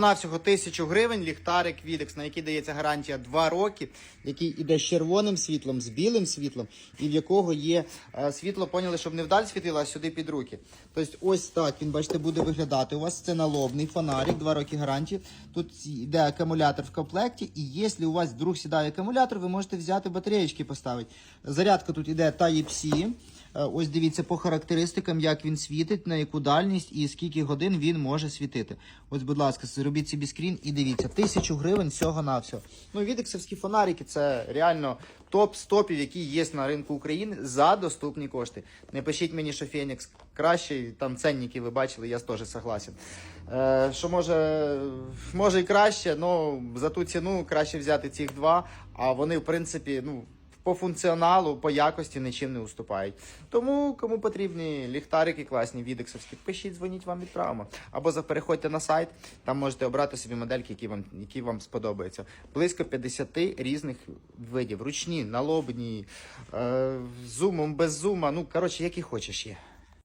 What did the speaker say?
На всього тисячу гривень ліхтарик Відекс, на який дається гарантія 2 роки, який іде з червоним світлом, з білим світлом, і в якого є е, світло, поняли, щоб не вдаль світило, а сюди під руки. Тобто ось так він, бачите, буде виглядати. У вас це налобний фонарик, 2 роки гарантії. Тут йде акумулятор в комплекті, і якщо у вас вдруг сідає акумулятор, ви можете взяти батареєчки поставити. Зарядка тут іде Type-C. Е, Ось дивіться по характеристикам, як він світить, на яку дальність і скільки годин він може світити. Ось, будь ласка, зробіть собі скрін і дивіться, тисячу гривень всього на всього. Ну, відексовські фонарики це реально топ з топів, які є на ринку України за доступні кошти. Не пишіть мені, що Фенікс кращий, там ценники ви бачили, я теж согласен. Е, що може, може і краще, але за ту ціну краще взяти цих два, а вони, в принципі, ну по функціоналу, по якості нічим не уступають. Тому кому потрібні ліхтарики класні, відексовські, пишіть, дзвоніть, вам відправимо. Або за- переходьте на сайт, там можете обрати собі модельки, які вам, які вам сподобаються. Близько 50 різних видів. Ручні, налобні, е, зумом, без зума. Ну, коротше, які хочеш є.